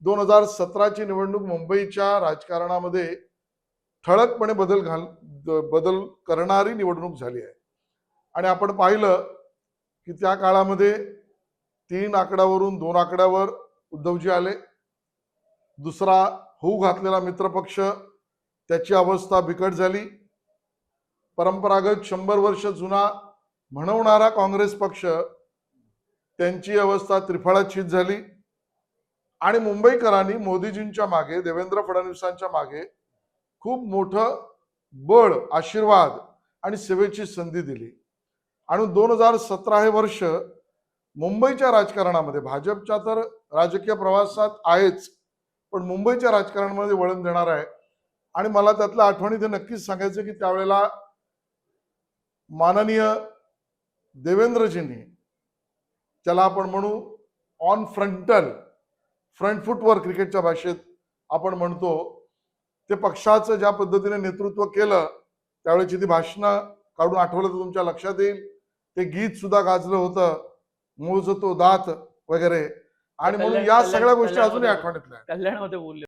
दोन हजार सतराची निवडणूक मुंबईच्या राजकारणामध्ये ठळकपणे बदल घाल द- बदल करणारी निवडणूक झाली आहे. आणि आपण पाहिलं की त्या काळामध्ये तीन आकड्यावरून दोन आकड्यावर उद्धवजी आले. दुसरा होऊ घातलेला मित्रपक्ष त्याची अवस्था बिकट झाली. परंपरागत शंभर वर्ष जुना म्हणवणारा काँग्रेस पक्ष त्यांची अवस्था त्रिफळाचीत झाली. आणि मुंबईकरांनी मोदीजींच्या मागे देवेंद्र फडणवीसांच्या मागे खूप मोठं बळ आशीर्वाद आणि सेवेची संधी दिली. आणि दोन हजार सतरा हे वर्ष मुंबईच्या राजकारणामध्ये भाजपच्या तर राजकीय प्रवासात आहेच पण मुंबईच्या राजकारणामध्ये वळण देणार आहे. आणि मला त्यातल्या आठवणी ते नक्कीच सांगायचं की त्यावेळेला माननीय देवेंद्रजींनी त्याला आपण म्हणू ऑन फ्रंटल फ्रंट फुटवर क्रिकेटच्या भाषेत आपण म्हणतो ते पक्षाचं ज्या पद्धतीने नेतृत्व केलं त्यावेळेची ती भाषणं काढून आठवलं तर तुमच्या लक्षात येईल. ते गीत सुद्धा गाजलं होतं मोजतो दात वगैरे. आणि म्हणून या सगळ्या गोष्टी अजूनही आठवणीतल्या कल्याणमध्ये बोलले